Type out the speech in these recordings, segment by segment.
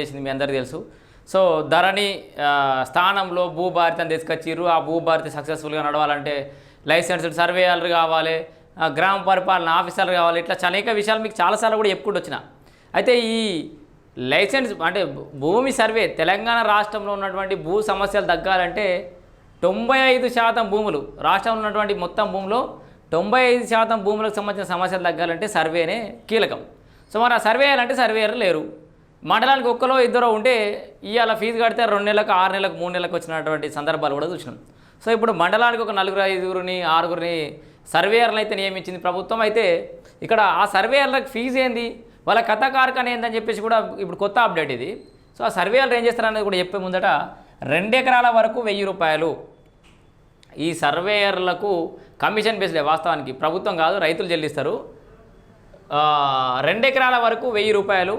చేసింది మీ అందరికీ తెలుసు. సో ధరణి స్థానంలో భూభారతిని తీసుకొచ్చిర్రు. ఆ భూభారతి సక్సెస్ఫుల్గా నడవాలంటే లైసెన్స్డ్ సర్వేయర్లు కావాలి గ్రామ పరిపాలన ఆఫీసర్లు కావాలి ఇట్లా అనేక విషయాలు మీకు చాలాసార్లు కూడా చెప్పుకుంటూ వచ్చిన. అయితే ఈ లైసెన్స్ అంటే భూమి సర్వే తెలంగాణ రాష్ట్రంలో ఉన్నటువంటి భూ సమస్యలు తగ్గాలంటే తొంభై ఐదు శాతం భూములు రాష్ట్రంలో ఉన్నటువంటి మొత్తం భూమిలో తొంభై ఐదు శాతం భూములకు సంబంధించిన సమస్యలు తగ్గాలంటే సర్వేనే కీలకం. సో మరి ఆ సర్వే చేయాలంటే సర్వేయర్ లేరు. మండలానికి ఒక్కలో ఇద్దరు ఉంటే ఇవాళ ఫీజు కడితే రెండు నెలలకు ఆరు నెలలకు మూడు నెలలకు వచ్చినటువంటి సందర్భాలు కూడా చూసినాం. సో ఇప్పుడు మండలానికి ఒక నలుగురు ఐదుగురిని ఆరుగురిని సర్వేయర్లు అయితే నియమించింది ప్రభుత్వం. అయితే ఇక్కడ ఆ సర్వేయర్లకు ఫీజు ఏంది? వాళ్ళ కథ కార్ఖాన ఏందని చెప్పేసి కూడా ఇప్పుడు కొత్త అప్డేట్ ఇది. సో ఆ సర్వేయర్లు ఏం చేస్తారనేది కూడా చెప్పే ముందట రెండు ఎకరాల వరకు వెయ్యి రూపాయలు. ఈ సర్వేయర్లకు కమిషన్ బేస్డే వాస్తవానికి ప్రభుత్వం కాదు రైతులు చెల్లిస్తారు. రెండు ఎకరాల వరకు వెయ్యి రూపాయలు.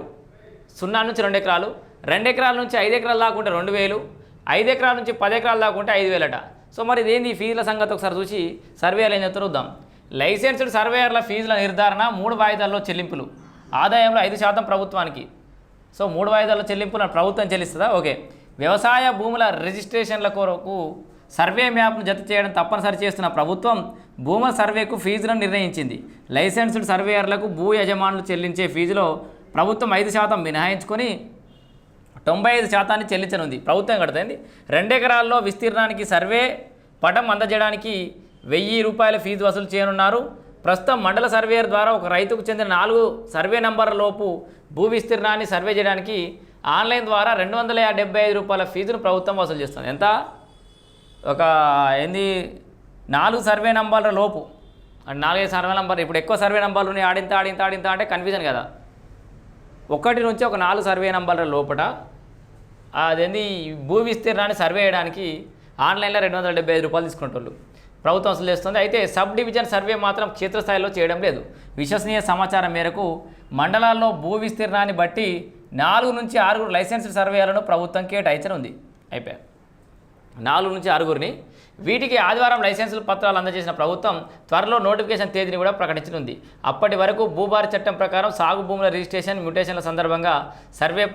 సున్నా నుంచి రెండు ఎకరాలు రెండు ఎకరాల నుంచి ఐదు ఎకరాలు దాకుంటే రెండు వేలు ఐదు ఎకరాల నుంచి పది ఎకరాలు దాకుంటే ఐదు వేలట. సో మరి ఇదేంది ఫీజుల సంగతి ఒకసారి చూసి సర్వేయర్లు ఏం చెప్తారు చూద్దాం. లైసెన్స్డ్ సర్వేయర్ల ఫీజుల నిర్ధారణ మూడు వాయిదాల్లో చెల్లింపులు. ఆదాయంలో ఐదు శాతం ప్రభుత్వానికి. సో మూడు వాయిదాల చెల్లింపులు ప్రభుత్వం చెల్లిస్తుందా? ఓకే. వ్యవసాయ భూముల రిజిస్ట్రేషన్ల కొరకు సర్వే మ్యాప్ను జత చేయడం తప్పనిసరి చేస్తున్న ప్రభుత్వం భూముల సర్వేకు ఫీజులను నిర్ణయించింది. లైసెన్స్డ్ సర్వేయర్లకు భూ యజమానులు చెల్లించే ఫీజులో ప్రభుత్వం ఐదు శాతం మినహాయించుకొని తొంభై ఐదు శాతాన్ని చెల్లించనుంది. ప్రభుత్వం కడుతుంది రెండెకరాల్లో విస్తీర్ణానికి సర్వే పటం అందజేయడానికి వెయ్యి రూపాయల ఫీజు వసూలు చేయనున్నారు. ప్రస్తుతం మండల సర్వేయర్ ద్వారా ఒక రైతుకు చెందిన నాలుగు సర్వే నంబర్లలోపు భూ విస్తీర్ణాన్ని సర్వే చేయడానికి ఆన్లైన్ ద్వారా రెండు వందల డెబ్బై ఐదు రూపాయల ఫీజును ప్రభుత్వం వసూలు చేస్తుంది. ఎంత? ఒక ఏంది? నాలుగు సర్వే నంబర్ల లోపు. అంటే నాలుగైదు సర్వే నంబర్ ఇప్పుడు ఎక్కువ సర్వే నంబర్లు ఉన్నాయి. ఆడింత ఆడింత ఆడింత అంటే కన్ఫ్యూజన్ కదా. ఒకటి నుంచి ఒక నాలుగు సర్వే నంబర్ల లోపల అదేంది భూ విస్తీర్ణాన్ని సర్వే చేయడానికి ఆన్లైన్లో రెండు వందల డెబ్బై ఐదు రూపాయలు తీసుకునేటోళ్ళు. ప్రభుత్వం చేస్తుంది. అయితే సబ్ డివిజన్ సర్వే మాత్రం క్షేత్రస్థాయిలో చేయడం లేదు. విశ్వసనీయ సమాచారం మేరకు మండలాల్లో భూ విస్తీర్ణాన్ని బట్టి నాలుగు నుంచి ఆరుగురు లైసెన్స్డ్ సర్వేలను ప్రభుత్వం కేటాయించనుంది. అయిపోయా. నాలుగు నుంచి ఆరుగురిని. వీటికి ఆదివారం లైసెన్సుల పత్రాలు అందజేసిన ప్రభుత్వం త్వరలో నోటిఫికేషన్ తేదీని కూడా ప్రకటించనుంది. అప్పటి వరకు భూభారీ చట్టం ప్రకారం సాగు భూముల రిజిస్ట్రేషన్ మ్యూటేషన్ల సందర్భంగా సర్వే